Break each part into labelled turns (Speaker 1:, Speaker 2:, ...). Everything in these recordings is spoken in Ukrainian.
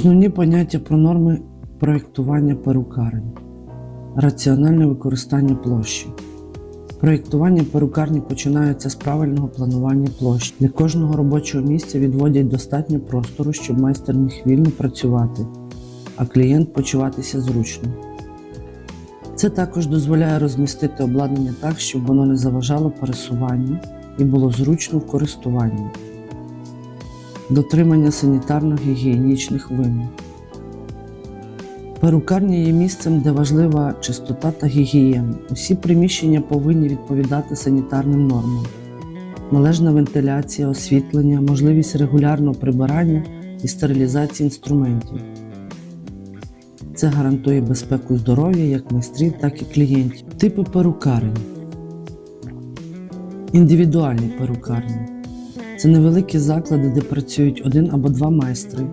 Speaker 1: Основні поняття про норми проєктування перукарень. Раціональне використання площі. Проєктування перукарні починається з правильного планування площі. Для кожного робочого місця відводять достатньо простору, щоб майстер міг вільно працювати, а клієнт почуватися зручно. Це також дозволяє розмістити обладнання так, щоб воно не заважало пересуванню і було зручно в користуванні. Дотримання санітарно-гігієнічних вимог. Перукарня є місцем, де важлива чистота та гігієна. Усі приміщення повинні відповідати санітарним нормам. Належна вентиляція, освітлення, можливість регулярного прибирання і стерилізації інструментів. Це гарантує безпеку здоров'я як майстрів, так і клієнтів. Типи перукарень. Індивідуальні перукарні. Це невеликі заклади, де працюють один або два майстри.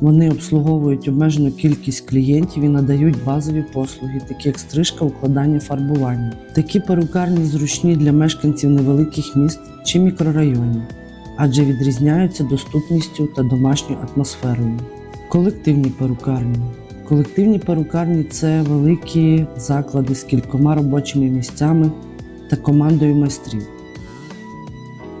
Speaker 1: Вони обслуговують обмежену кількість клієнтів і надають базові послуги, такі як стрижка, укладання, фарбування. Такі перукарні зручні для мешканців невеликих міст чи мікрорайонів, адже відрізняються доступністю та домашньою атмосферою. Колективні перукарні. Колективні перукарні це великі заклади з кількома робочими місцями та командою майстрів.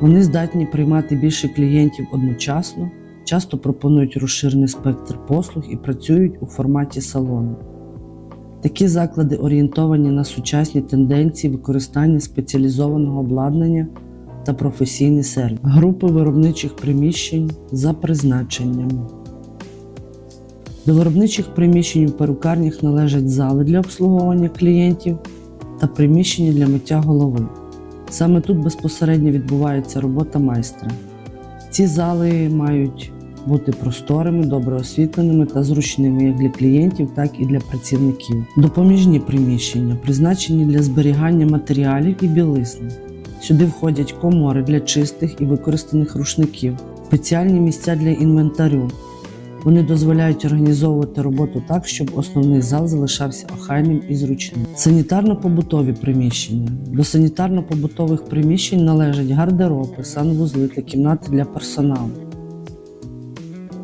Speaker 1: Вони здатні приймати більше клієнтів одночасно, часто пропонують розширений спектр послуг і працюють у форматі салону. Такі заклади орієнтовані на сучасні тенденції використання спеціалізованого обладнання та професійний сервіс, групи виробничих приміщень за призначенням. До виробничих приміщень у перукарнях належать зали для обслуговування клієнтів та приміщення для миття голови. Саме тут безпосередньо відбувається робота майстра. Ці зали мають бути просторими, добре освітленими та зручними як для клієнтів, так і для працівників. Допоміжні приміщення призначені для зберігання матеріалів і білизни. Сюди входять комори для чистих і використаних рушників, спеціальні місця для інвентарю. Вони дозволяють організовувати роботу так, щоб основний зал залишався охайним і зручним. Санітарно-побутові приміщення. До санітарно-побутових приміщень належать гардероби, санвузли та кімнати для персоналу.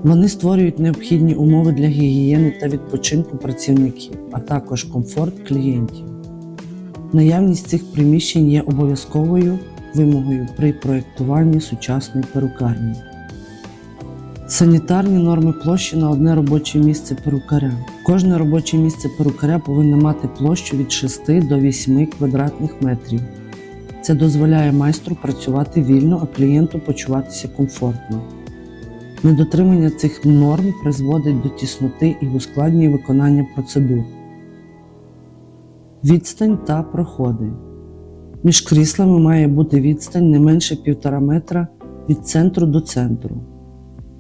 Speaker 1: Вони створюють необхідні умови для гігієни та відпочинку працівників, а також комфорт клієнтів. Наявність цих приміщень є обов'язковою вимогою при проєктуванні сучасної перукарні. Санітарні норми площі на одне робоче місце перукаря. Кожне робоче місце перукаря повинно мати площу від 6 до 8 квадратних метрів. Це дозволяє майстру працювати вільно, а клієнту почуватися комфортно. Недотримання цих норм призводить до тісноти і ускладнює виконання процедур. Відстань та проходи. Між кріслами має бути відстань не менше 1,5 метра від центру до центру.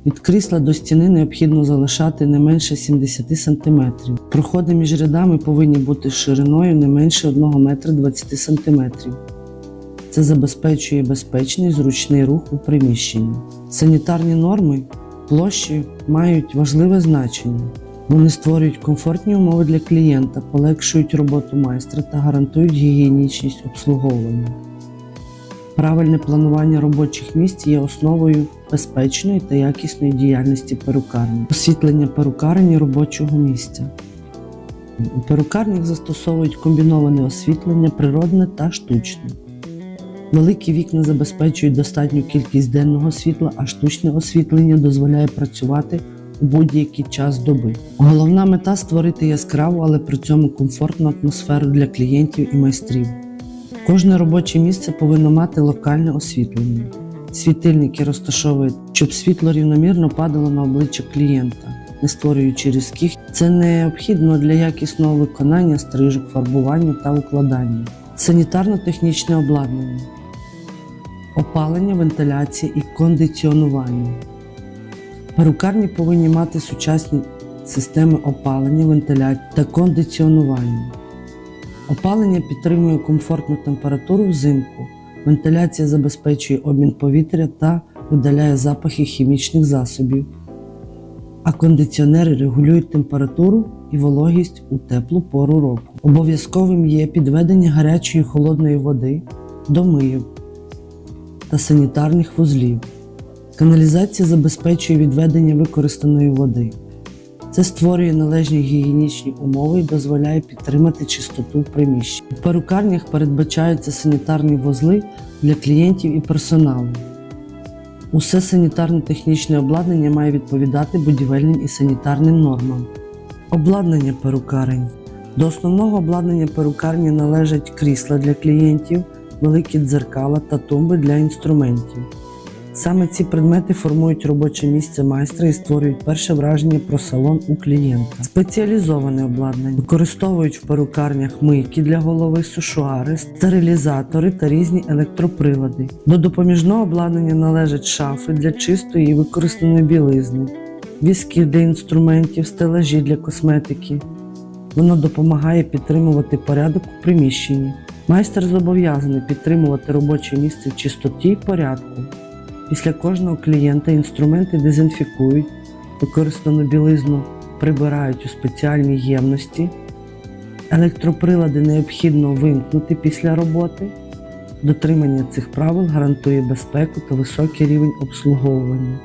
Speaker 1: Від крісла до стіни необхідно залишати не менше 70 см. Проходи між рядами повинні бути шириною не менше 1 метра 20 см. Це забезпечує безпечний зручний рух у приміщенні. Санітарні норми площі мають важливе значення. Вони створюють комфортні умови для клієнта, полегшують роботу майстра та гарантують гігієнічність обслуговування. Правильне планування робочих місць є основою безпечної та якісної діяльності перукарні, освітлення перукарні робочого місця. У перукарнях застосовують комбіноване освітлення природне та штучне. Великі вікна забезпечують достатню кількість денного світла, а штучне освітлення дозволяє працювати у будь-який час доби. Головна мета створити яскраву, але при цьому комфортну атмосферу для клієнтів і майстрів. Кожне робоче місце повинно мати локальне освітлення. Світильники розташовують, щоб світло рівномірно падало на обличчя клієнта, не створюючи різких. Це необхідно для якісного виконання стрижок, фарбування та укладання. Санітарно-технічне обладнання, опалення, вентиляція і кондиціонування. Перукарні повинні мати сучасні системи опалення, вентиляції та кондиціонування. Опалення підтримує комфортну температуру взимку, вентиляція забезпечує обмін повітря та видаляє запахи хімічних засобів, а кондиціонери регулюють температуру і вологість у теплу пору року. Обов'язковим є підведення гарячої холодної води до мийок та санітарних вузлів. Каналізація забезпечує відведення використаної води. Це створює належні гігієнічні умови і дозволяє підтримати чистоту в. У перукарнях передбачаються санітарні вузли для клієнтів і персоналу. Усе санітарно-технічне обладнання має відповідати будівельним і санітарним нормам. Обладнання перукарень. До основного обладнання перукарні належать крісла для клієнтів, великі дзеркала та тумби для інструментів. Саме ці предмети формують робоче місце майстра і створюють перше враження про салон у клієнта. Спеціалізоване обладнання використовують в перукарнях мийки для голови, сушуари, стерилізатори та різні електроприлади. До допоміжного обладнання належать шафи для чистої і використаної білизни, візки для інструментів, стелажі для косметики. Воно допомагає підтримувати порядок у приміщенні. Майстер зобов'язаний підтримувати робоче місце в чистоті і порядку. Після кожного клієнта інструменти дезінфікують, використану білизну прибирають у спеціальній ємності. Електроприлади необхідно вимкнути після роботи. Дотримання цих правил гарантує безпеку та високий рівень обслуговування.